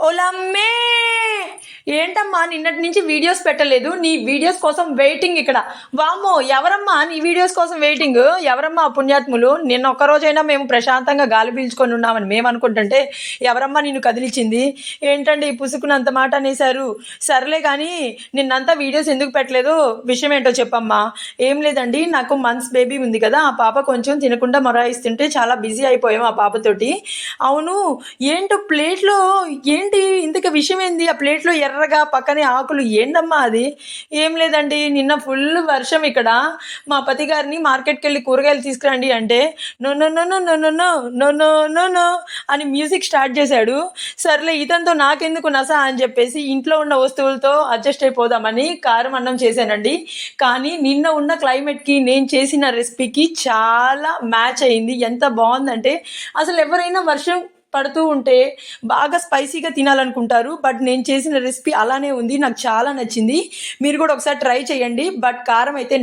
hola me ఏంటమ్మా నిన్నటి నుంచి వీడియోస్ పెట్టలేదు? నీ వీడియోస్ కోసం వెయిటింగ్ ఇక్కడ. వామ్మో ఎవరమ్మా నీ వీడియోస్ కోసం వెయిటింగ్ ఎవరమ్మా పుణ్యాత్ములు? నిన్న ఒక్కరోజైనా మేము ప్రశాంతంగా గాలి పీల్చుకొని ఉన్నామని మేము అనుకుంటుంటే ఎవరమ్మా నిన్ను కదిలిచింది? ఏంటండి ఈ పుసుకునంత మాట అనేశారు? సర్లే కానీ నిన్నంతా వీడియోస్ ఎందుకు పెట్టలేదు? విషయం ఏంటో చెప్పమ్మా. ఏం లేదండి నాకు మంత్స్ బేబీ ఉంది కదా ఆ పాప కొంచెం తినకుండా మొరాయిస్తుంటే చాలా బిజీ అయిపోయాం ఆ పాపతోటి. అవును ఏంటో ప్లేట్లో ఏంటి ఇంతక విషయం ఏంది? ఆ ప్లేట్లో ఎర్ర ఎర్రగా పక్కనే ఆకులు. ఏండమ్మా అది? ఏం లేదండి నిన్న ఫుల్ వర్షం ఇక్కడ. మా పతి గారిని మార్కెట్కి వెళ్ళి కూరగాయలు తీసుకురండి అంటే no no no no no no no no no no అని మ్యూజిక్ స్టార్ట్ చేశాడు. సర్లే ఇతనితో నాకెందుకు నసా అని చెప్పేసి ఇంట్లో ఉన్న వస్తువులతో అడ్జస్ట్ అయిపోదామని కారం అన్నం చేశానండి. కానీ నిన్న ఉన్న క్లైమేట్కి నేను చేసిన రెసిపీకి చాలా మ్యాచ్ అయింది. ఎంత బాగుందంటే అసలు ఎవరైనా వర్షం పడుతూ ఉంటే బాగా స్పైసీగా తినాలనుకుంటారు. బట్ నేను చేసిన రెసిపీ అలానే ఉంది. నాకు చాలా నచ్చింది. మీరు కూడా ఒకసారి ట్రై చేయండి. బట్ కారం అయితే